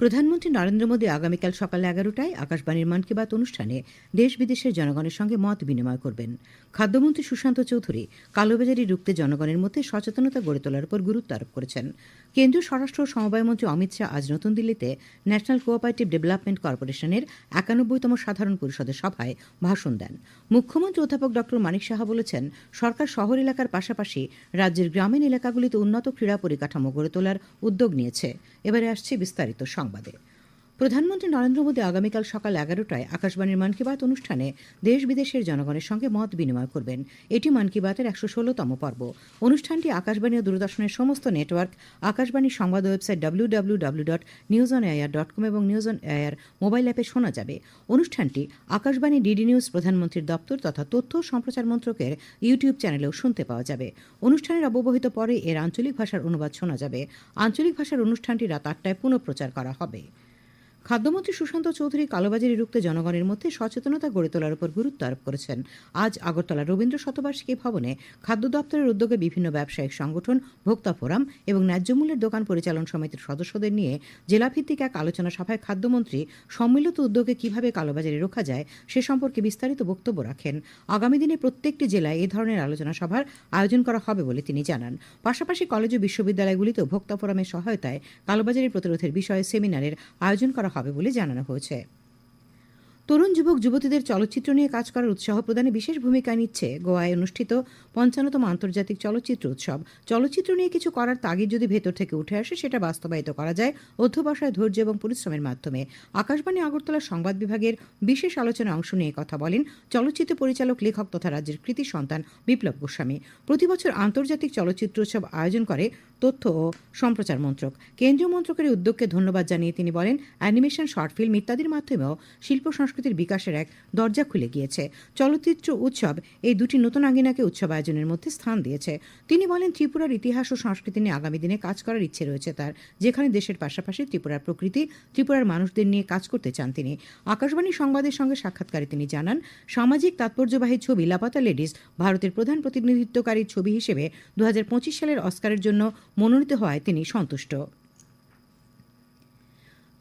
প্রধানমন্ত্রী নরেন্দ্র মোদী আগামীকাল সকাল এগারোটায় আকাশবাণীর মন কি বাত অনুষ্ঠানে দেশ বিদেশের জনগণের সঙ্গে মত বিনিময় করবেন। খাদ্যমন্ত্রী সুশান্ত চৌধুরী কালোবাজারি রুখতে জনগণের মধ্যে সচেতনতা গড়ে তোলার উপর গুরুত্ব আরোপ করেছেন। কেন্দ্রীয় স্বরাষ্ট্র ও সমবায় মন্ত্রী অমিত শাহ আজ নতুন দিল্লিতে ন্যাশনাল কোঅপারেটিভ ডেভেলপমেন্ট কর্পোরেশনের একানব্বইতম সাধারণ পরিষদের সভায় ভাষণ দেন। মুখ্যমন্ত্রী অধ্যাপক ড. মানিক সাহা বলেছেন, সরকার শহর এলাকার পাশাপাশি রাজ্যের গ্রামীণ এলাকাগুলিতে উন্নত ক্রীড়া পরিকাঠামো গড়ে তোলার উদ্যোগ নিয়েছে। এবারে আসছে বিস্তারিত 不对。প্রধানমন্ত্রী নরেন্দ্র মোদী আগামীকাল সকাল এগারোটায় আকাশবাণীর মন কি বাত অনুষ্ঠানে দেশ বিদেশের জনগণের সঙ্গে মত বিনিময় করবেন। এটি মন কি বাতের একশো ষোলোতম পর্ব। অনুষ্ঠানটি আকাশবাণী ও দূরদর্শনের সমস্ত নেটওয়ার্ক আকাশবাণীর সংবাদ website W W W dot news on air dot com এবং নিউজ অন এয়ার মোবাইল অ্যাপে শোনা যাবে। অনুষ্ঠানটি আকাশবাণী ডিডি নিউজ প্রধানমন্ত্রীর দপ্তর তথা তথ্য ও সম্প্রচার মন্ত্রকের ইউটিউব চ্যানেলেও শুনতে পাওয়া যাবে। অনুষ্ঠানের অব্যবহিত পরে এর আঞ্চলিক ভাষার অনুবাদ শোনা যাবে। আঞ্চলিক ভাষার অনুষ্ঠানটি রাত আটটায় পুনঃপ্রচার করা হবে। খাদ্যমন্ত্রী সুশান্ত চৌধুরী কালোবাজারি রুখতে জনগণের মধ্যে সচেতনতা গড়ে তোলার উপর গুরুত্ব আরোপ করেছেন। আজ আগরতলা রবীন্দ্র শতবার্ষিকী ভবনে খাদ্য দপ্তরের উদ্যোগে বিভিন্ন ব্যবসায়িক সংগঠন, ভোক্তা ফোরাম এবং ন্যায্যমূল্যের দোকান পরিচালন সমিতির সদস্যদের নিয়ে জেলাভিত্তিক এক আলোচনা সভায় খাদ্যমন্ত্রী সম্মিলিত উদ্যোগে কীভাবে কালোবাজারি রোখা যায় সে সম্পর্কে বিস্তারিত বক্তব্য রাখেন। আগামী দিনে প্রত্যেকটি জেলায় এ ধরনের আলোচনা সভার আয়োজন করা হবে বলে তিনি জানান। পাশাপাশি কলেজ ও বিশ্ববিদ্যালয়গুলিতেও ভোক্তা ফোরামের সহায়তায় কালোবাজারি প্রতিরোধের বিষয়ে সেমিনারের আয়োজন করা হবে বলে জানানো হয়েছে। তরুণ যুবক, যুবতীদের চলচ্চিত্র নিয়ে কাজ করার উৎসাহ প্রদানে বিশেষ ভূমিকা নিচ্ছে গোয়ায় অনুষ্ঠিত পঞ্চান্নতম আন্তর্জাতিক চলচ্চিত্র উৎসব। চলচ্চিত্র নিয়ে কিছু করার তাগিদ যদি ভেতর থেকে উঠে আসে, সেটা বাস্তবায়িত করা যায় অধ্যবসায়, ধৈর্য এবং পরিশ্রমের মাধ্যমে। আকাশবাণী আগরতলা সংবাদ বিভাগের বিশেষ আলোচনায় অংশ নিয়ে কথা বলেন চলচ্চিত্র পরিচালক, লেখক তথা রাজ্যের কৃতি সন্তান বিপ্লব গোস্বামী। প্রতিবছর আন্তর্জাতিক চলচ্চিত্র উৎসব আয়োজন করে তথ্য ও সম্প্রচার মন্ত্রক। কেন্দ্রীয় মন্ত্রকের উদ্যোগকে ধন্যবাদ জানিয়ে তিনি বলেন, অ্যানিমেশন, শর্ট ফিল্ম ইত্যাদির মাধ্যমেও শিল্প সংস্কৃতির বিকাশের এক দরজা খুলে গিয়েছে। চলচ্চিত্র উৎসব এই দুটি নতুন আঙ্গিনাকে উৎসব আয়োজনের মধ্যে স্থান দিয়েছে। তিনি বলেন, ত্রিপুরার ইতিহাস ও সংস্কৃতি নিয়ে আগামী দিনে কাজ করার ইচ্ছে রয়েছে তার, যেখানে দেশের পাশাপাশি ত্রিপুরার প্রকৃতি, ত্রিপুরার মানুষদের নিয়ে কাজ করতে চান তিনি। আকাশবাণী সংবাদের সঙ্গে সাক্ষাৎকারে তিনি জানান, সামাজিক তাৎপর্যবাহী ছবি লাপাতা লেডিস ভারতের প্রধান প্রতিনিধিত্বকারী ছবি হিসেবে দু হাজার পঁচিশ সালের অস্কারের জন্য মনোনীত হওয়ায় তিনি সন্তুষ্ট।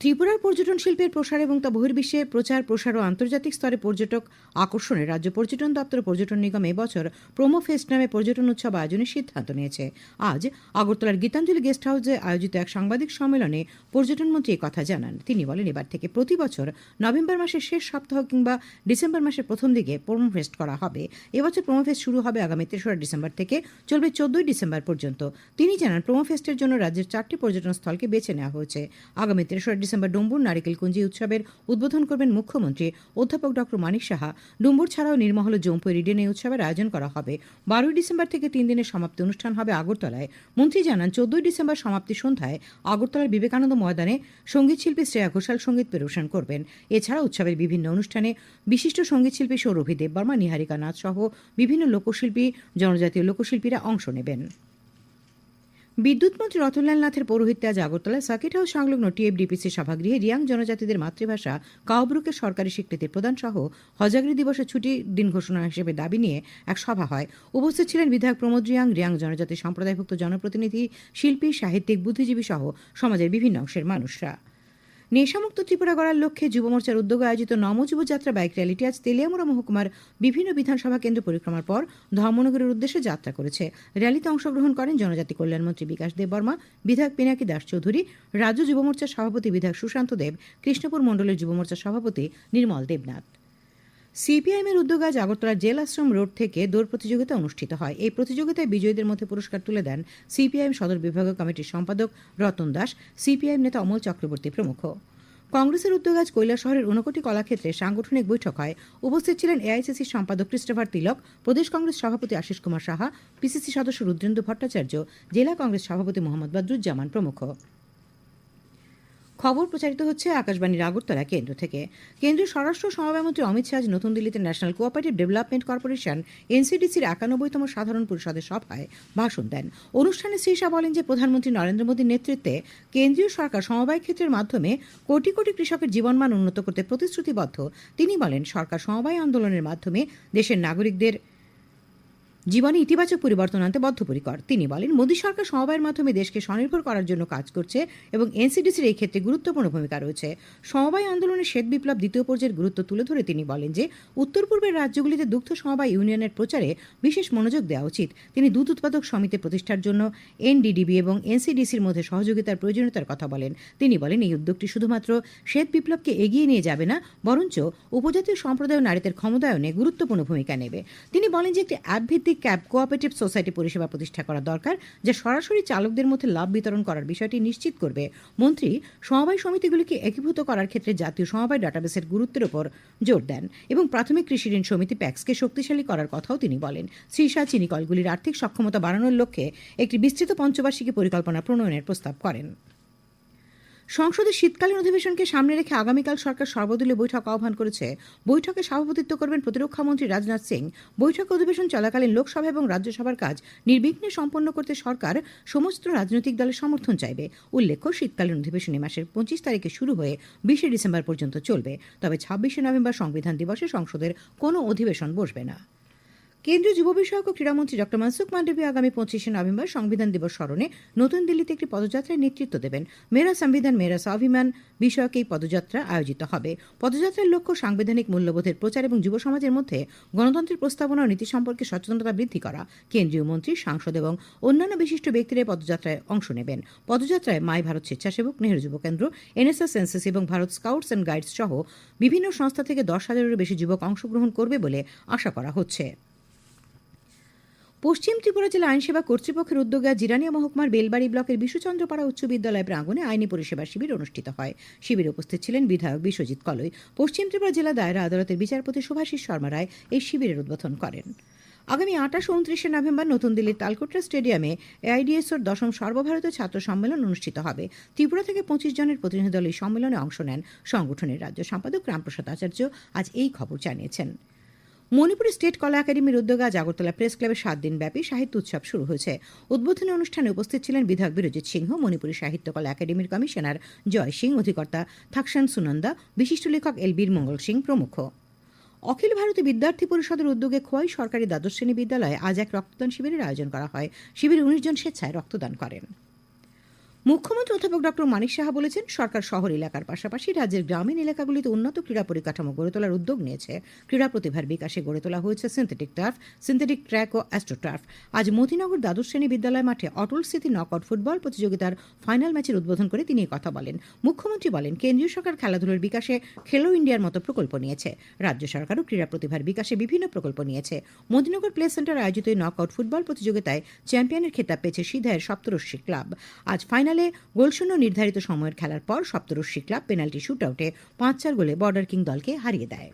ত্রিপুরার পর্যটন শিল্পের প্রসার এবং তা বহির্বিশ্বে প্রচার, প্রসার ও আন্তর্জাতিক স্তরে পর্যটক আকর্ষণে রাজ্য পর্যটন দপ্তর পর্যটন নিগম এবছর প্রোমো ফেস্ট নামে পর্যটন উৎসব আয়োজনের সিদ্ধান্ত নিয়েছে। আজ আগরতলার গীতাঞ্জলি গেস্ট হাউসে আয়োজিত এক সাংবাদিক সম্মেলনে পর্যটন মন্ত্রী কথা জানান। তিনি বলেন, এবার থেকে প্রতি বছর নভেম্বর মাসের শেষ সপ্তাহ কিংবা ডিসেম্বর মাসের প্রথম দিকে প্রোমো ফেস্ট করা হবে। এবছর প্রোমো ফেস্ট শুরু হবে আগামী তেসরা ডিসেম্বর থেকে, চলবে চোদ্দই ডিসেম্বর পর্যন্ত। তিনি জানান, প্রোমো ফেস্টের জন্য রাজ্যের চারটি পর্যটন স্থলকে বেছে নেওয়া হয়েছে। আগামী তেসরা ডুম্বুর নারিকেলকুঞ্জি উৎসবের উদ্বোধন করবেন মুখ্যমন্ত্রী। অধ্যাপক ডক্টর মানিক সাহা। ডুম্বুর ছাড়াও নির্মহল জম্পুই রিডেন এই উৎসবের আয়োজন করা হবে। বারোই ডিসেম্বর থেকে তিন দিনের সমাপ্তি অনুষ্ঠান হবে আগরতলায়। মন্ত্রী জানান, চোদ্দই ডিসেম্বর সমাপ্তি সন্ধ্যায় আগরতলার বিবেকানন্দ ময়দানে সংগীত শিল্পী শ্রেয়া ঘোষাল সংগীত পরিবেশন করবেন। এছাড়া উৎসবের বিভিন্ন অনুষ্ঠানে বিশিষ্ট সংগীত শিল্পী সৌরভী দেববর্মা, নিহারিকা নাথ সহ বিভিন্ন লোকশিল্পী, জনজাতীয় লোকশিল্পীরা অংশ নেবেন। বিদ্যুৎ মন্ত্রী রতনলাল নাথের পৌরোহিত্যে আজ আগরতলায় সার্কিট হাউস সংলগ্ন টিএফডিপিসি সভাগৃহে রিয়াং জনজাতিদের মাতৃভাষা কাউব্রুকে সরকারি স্বীকৃতি প্রদান সহ হজাগরি দিবসের ছুটির দিন ঘোষণা হিসেবে দাবি নিয়ে এক সভা হয়। উপস্থিত ছিলেন বিধায়ক প্রমোদ রিয়াং রিয়াং জনজাতি সম্প্রদায়ভুক্ত জনপ্রতিনিধি, শিল্পী, সাহিত্যিক বুদ্ধিজীবী সহ সমাজের বিভিন্ন অংশের মানুষরা। নেশামুক্ত ত্রিপুরা গড়ার লক্ষ্যে যুব মোর্চার উদ্যোগে আয়োজিত নমযুব যাত্রা বাইক র্যালিটি আজ তেলিয়ামুড়া মহকুমার বিভিন্ন বিধানসভা কেন্দ্র পরিক্রমার পর ধর্মনগরের উদ্দেশ্যে যাত্রা করেছে। র্যালিতে অংশগ্রহণ করেন জনজাতি কল্যাণমন্ত্রী বিকাশ দেব বর্মা, বিধায়ক পিনাকি দাস চৌধুরী, রাজ্য যুব মোর্চার সভাপতি বিধায়ক সুশান্ত দেব, কৃষ্ণপুর মণ্ডলের যুব মোর্চার সভাপতি নির্মল দেবনাথ। সিপিআইএমের উদ্যোগে আজ আগরতলার জেল আশ্রম রোড থেকে দৌড় প্রতিযোগিতা অনুষ্ঠিত হয়। এই প্রতিযোগিতায় বিজয়ীদের মধ্যে পুরস্কার তুলে দেন সিপিআইএম সদর বিভাগীয় কমিটির সম্পাদক রতন দাস, সিপিআইএম নেতা অমল চক্রবর্তী প্রমুখ। কংগ্রেসের উদ্যোগে আজ কৈলা শহরের ঊনকোটি কলাক্ষেত্রে সাংগঠনিক বৈঠক হয়। উপস্থিত ছিলেন এআইসিসির সম্পাদক ক্রিস্টোফার তিলক, প্রদেশ কংগ্রেস সভাপতি আশিস কুমার সাহা, পিসিসি সদস্য রুদ্রেন্দু ভট্টাচার্য, জেলা কংগ্রেস সভাপতি মোহাম্মদ বদরুজ্জামান প্রমুখ। খবর প্রচারিত হচ্ছে আকাশবাণীর আগরতলা কেন্দ্র থেকে। কেন্দ্রীয় স্বরাষ্ট্র সমবায়মন্ত্রী অমিত শাহ আজ নতুন দিল্লিতে ন্যাশনাল কোঅপারেটিভ ডেভেলপমেন্ট কর্পোরেশন, এনসিডিসির একানব্বইতম সাধারণ পরিষদের সভায় ভাষণ দেন। অনুষ্ঠানে শ্রী শাহ বলেন যে প্রধানমন্ত্রী নরেন্দ্র মোদীর নেতৃত্বে কেন্দ্রীয় সরকার সমবায় ক্ষেত্রের মাধ্যমে কোটি কোটি কৃষকের জীবনমান উন্নত করতে প্রতিশ্রুতিবদ্ধ। তিনি বলেন, সরকার সমবায় আন্দোলনের মাধ্যমে দেশের নাগরিকদের জীবনে ইতিবাচক পরিবর্তন আনতে বদ্ধপরিকর। তিনি বলেন, মোদী সরকার সমবায়ের মাধ্যমে দেশকে স্বনির্ভর করার জন্য কাজ করছে এবং এনসিডিসির এই ক্ষেত্রে গুরুত্বপূর্ণ ভূমিকা রয়েছে। সমবায় আন্দোলনের শ্বেত বিপ্লব দ্বিতীয় পর্যায়ের গুরুত্ব তুলে ধরে তিনি বলেন যে, উত্তর পূর্বের রাজ্যগুলিতে দুগ্ধ সমবায় ইউনিয়নের প্রচারে বিশেষ মনোযোগ দেওয়া উচিত। তিনি দুধ উৎপাদক সমিতি প্রতিষ্ঠার জন্য এনডিডিবি এবং এনসিডিসির মধ্যে সহযোগিতার প্রয়োজনীয়তার কথা বলেন। তিনি বলেন, এই উদ্যোগটি শুধুমাত্র শ্বেত বিপ্লবকে এগিয়ে নিয়ে যাবে না, বরঞ্চ উপজাতীয় সম্প্রদায় নারীদের ক্ষমতায়নে গুরুত্বপূর্ণ ভূমিকা নেবে। তিনি বলেন যে, একটি অ্যাপ ক্যাব কোঅপারেটিভ সোসাইটি পরিষেবা প্রতিষ্ঠা করা দরকার, যা সরাসরি চালকদের মধ্যে লাভ বিতরণ করার বিষয়টি নিশ্চিত করবে। মন্ত্রী, সমবায় সমিতিগুলিকে একীভূত করার ক্ষেত্রে জাতীয় সমবায় ডাটাবেসের গুরুত্বের উপর জোর দেন এবং প্রাথমিক কৃষি ঋণ সমিতি প্যাক্সকে শক্তিশালী করার কথাও তিনি বলেন। শ্রীশা চিনিকলগুলির আর্থিক সক্ষমতা বাড়ানোর লক্ষ্যে একটি বিস্তৃত পঞ্চবার্ষিকী পরিকল্পনা প্রণয়নের প্রস্তাব করেন। সংসদের শীতকালীন অধিবেশনকে সামনে রেখে আগামীকাল সরকার সর্বদলীয় বৈঠক আহ্বান করেছে। বৈঠকে সভাপতিত্ব করবেন প্রতিরক্ষা মন্ত্রী রাজনাথ সিং। বৈঠক অধিবেশন চলাকালীন লোকসভা এবং রাজ্যসভার কাজ নির্বিঘ্নে সম্পন্ন করতে সরকার সমস্ত রাজনৈতিক দলের সমর্থন চাইবে। উল্লেখ্য, শীতকালীন অধিবেশন মাসের পঁচিশ তারিখে শুরু হয়ে বিশে ডিসেম্বর পর্যন্ত চলবে। তবে ছাব্বিশে নভেম্বর সংবিধান দিবসে সংসদের কোনো অধিবেশন বসবে না। কেন্দ্রীয় যুব বিষয়ক ও ক্রীড়ামন্ত্রী ডক্টর মনসুখ মান্ডবী আগামী পঁচিশে নভেম্বর সংবিধান দিবস স্মরণে নতুন দিল্লিতে একটি পদযাত্রায় নেতৃত্ব দেবেন। মেরা সংবিধান মেরা স্বাভিমান বিষয়ক এই পদযাত্রা আয়োজিত হবে। পদযাত্রার লক্ষ্য সাংবিধানিক মূল্যবোধের প্রচার এবং যুব সমাজের মধ্যে গণতন্ত্রের প্রস্তাবনা ও নীতি সম্পর্কে সচেতনতা বৃদ্ধি করা। কেন্দ্রীয় মন্ত্রী, সাংসদ এবং অন্যান্য বিশিষ্ট ব্যক্তিরা পদযাত্রায় অংশ নেবেন। পদযাত্রায় মাই ভারত স্বেচ্ছাসেবক, নেহরু যুব কেন্দ্র, এনএসএস, এনসিসি এবং ভারত স্কাউটস অ্যান্ড গাইডস সহ বিভিন্ন সংস্থা থেকে দশ হাজারেরও বেশি যুবক অংশগ্রহণ করবে বলে আশা করা হচ্ছে। পশ্চিম ত্রিপুরা জেলা আইনসেবা কর্তৃপক্ষের উদ্যোগে জিরানিয়া মহকুমার বেলবাড়ি ব্লকের বিশ্বচন্দ্রপাড়া উচ্চ বিদ্যালয় প্রাঙ্গণে আইনি পরিষেবা শিবির অনুষ্ঠিত হয়। শিবিরে উপস্থিত ছিলেন বিধায়ক বিশ্বজিৎ কলই। পশ্চিম ত্রিপুরা জেলা দায়রা আদালতের বিচারপতি শুভাশিস শর্মা রায় এই শিবিরের উদ্বোধন করেন। আগামী আঠাশ উনত্রিশে নভেম্বর নতুন দিল্লির তালকোটরা স্টেডিয়ামে এআইডিএসওর দশম সর্বভারতীয় ছাত্র সম্মেলন অনুষ্ঠিত হবে। ত্রিপুরা থেকে পঁচিশ জনের প্রতিনিধি দল এই সম্মেলনে অংশ নেন সংগঠনের রাজ্য সম্পাদক রামপ্রসাদ আচার্য। আজ এই খবর জানিয়েছেন। মণিপুরি স্টেট কলা একাডেমির উদ্যোগে আজ আগরতলা প্রেস ক্লাবে সাত দিন ব্যাপী সাহিত্য উৎসব শুরু হয়েছে। উদ্বোধনী অনুষ্ঠানে উপস্থিত ছিলেন বিধায়ক বিরজিৎ সিংহ, মণিপুরী সাহিত্য কলা একাডেমির কমিশনার জয় সিং, অধিকর্তা থাকসান সুনন্দা, বিশিষ্ট লেখক এল বীর মঙ্গল সিং প্রমুখ। অখিল ভারতীয় বিদ্যার্থী পরিষদের উদ্যোগে খোয়াই সরকারি দ্বাদশ শ্রেণি বিদ্যালয়ে আজ এক রক্তদান শিবিরের আয়োজন করা হয়। শিবিরে উনিশ জন স্বেচ্ছায় রক্তদান করেন। মুখ্যমন্ত্রী অধ্যাপক ডক্টর মানিক সাহা বলেছেন, সরকার শহর এলাকার পাশাপাশি রাজ্যের গ্রামীণ এলাকাগুলিতে উন্নত ক্রীড়া পরিকাঠামো গড়ে তোলার উদ্যোগ নিয়েছে। ক্রীড়া প্রতিভার বিকাশে গড়ে তোলা হয়েছে সিনথেটিক টার্ফ সিনথেটিক ট্র্যাক ও অ্যাস্ট্রোটার্ফ আজ মতিনগর দ্বাদশ শ্রেণি বিদ্যালয় মাঠে অটল স্মৃতি নকআউট ফুটবল প্রতিযোগিতার ফাইনাল ম্যাচের উদ্বোধন করে তিনি কথা বলেন। মুখ্যমন্ত্রী বলেন, কেন্দ্রীয় সরকার খেলাধুলার বিকাশে খেলো ইন্ডিয়ার মতো প্রকল্প নিয়েছে। রাজ্য সরকারও ক্রীড়া প্রতিভার বিকাশে বিভিন্ন প্রকল্প নিয়েছে। মদিনগর প্লে সেন্টার আয়োজিত নকআউট ফুটবল প্রতিযোগিতায় চ্যাম্পিয়নের খেতাব পেয়েছে সিধায়ের সপ্তরশ্রী ক্লাব। আজ ফাইনালে গোলশূন্য নির্ধারিত সময়ের খেলার পর সপ্তরশ্রী ক্লাব পেনাল্টি শুট আউটে পাঁচ চার গোলে বর্ডার কিং দলকে হারিয়ে দেয়।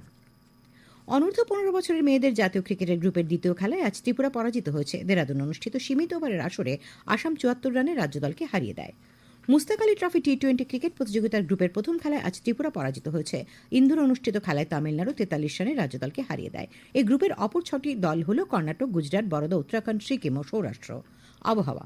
অনূর্ধ্ব পনেরো বছরের মেয়েদের জাতীয় ক্রিকেটের গ্রুপের দ্বিতীয় খেলায় আজ ত্রিপুরা পরাজিত হয়েছে। দেরাদুন অনুষ্ঠিত সীমিত ওভারের আসরে আসাম চুয়াত্তর রানে রাজ্য দলকে হারিয়ে দেয়। Mushtaq Ali trophy T twenty cricket প্রতিযোগিতার গ্রুপের প্রথম খেলায় আজ ত্রিপুরা পরাজিত হয়েছে। ইন্দোর অনুষ্ঠিত খেলায় তামিলনাড়ু তেতাল্লিশ রানে রাজ্য দলকে হারিয়ে দেয়। এই গ্রুপের অপর ছটি দল হল কর্ণাটক, গুজরাট, বরোদা, উত্তরাখণ্ড, সিকিম ও সৌরাষ্ট্র। আবহাওয়া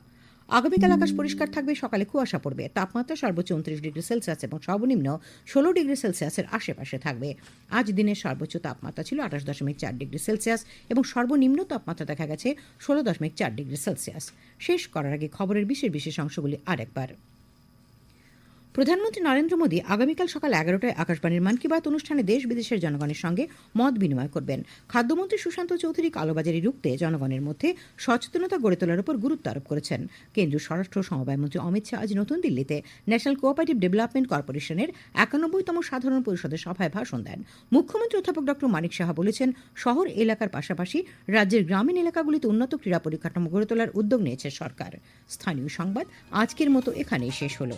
আগামীকাল আকাশ পরিষ্কার থাকবে, সকালে কুয়াশা পড়বে। তাপমাত্রা সর্বোচ্চ উনত্রিশ ডিগ্রি সেলসিয়াস এবং সর্বনিম্ন ষোলো ডিগ্রি সেলসিয়াসের আশেপাশে থাকবে। আজ দিনের সর্বোচ্চ তাপমাত্রা ছিল আঠাশ দশমিক চার ডিগ্রি সেলসিয়াস এবং সর্বনিম্ন তাপমাত্রা দেখা গেছে ষোলো দশমিক চার ডিগ্রি সেলসিয়াস। শেষ করার আগে খবরের বিশেষ বিশেষ অংশগুলি আরেকবার। প্রধানমন্ত্রী নরেন্দ্র মোদী আগামীকাল সকাল এগারোটায় আকাশবাণীর মন কি বাত অনুষ্ঠানে দেশ বিদেশের জনগণের সঙ্গে মত বিনিময় করবেন। খাদ্যমন্ত্রী সুশান্ত চৌধুরী কালোবাজারি রুখতে জনগণের মধ্যে সচেতনতা গড়ে তোলার উপর গুরুত্ব আরোপ করেছেন। কেন্দ্রীয় স্বরাষ্ট্র সমবায় মন্ত্রী অমিত শাহ আজ নতুন দিল্লিতে ন্যাশনাল কোঅপারেটিভ ডেভেলপমেন্ট কর্পোরেশনের একানব্বইতম সাধারণ পরিষদের সভায় ভাষণ দেন। মুখ্যমন্ত্রী অধ্যাপক ডক্টর মানিক সাহা বলেছেন, শহর এলাকার পাশাপাশি রাজ্যের গ্রামীণ এলাকাগুলিতে উন্নত ক্রীড়া পরিকাঠামো গড়ে তোলার উদ্যোগ নিয়েছে সরকার। স্থানীয় সংবাদ আজকের মতো এখানেই শেষ হলো।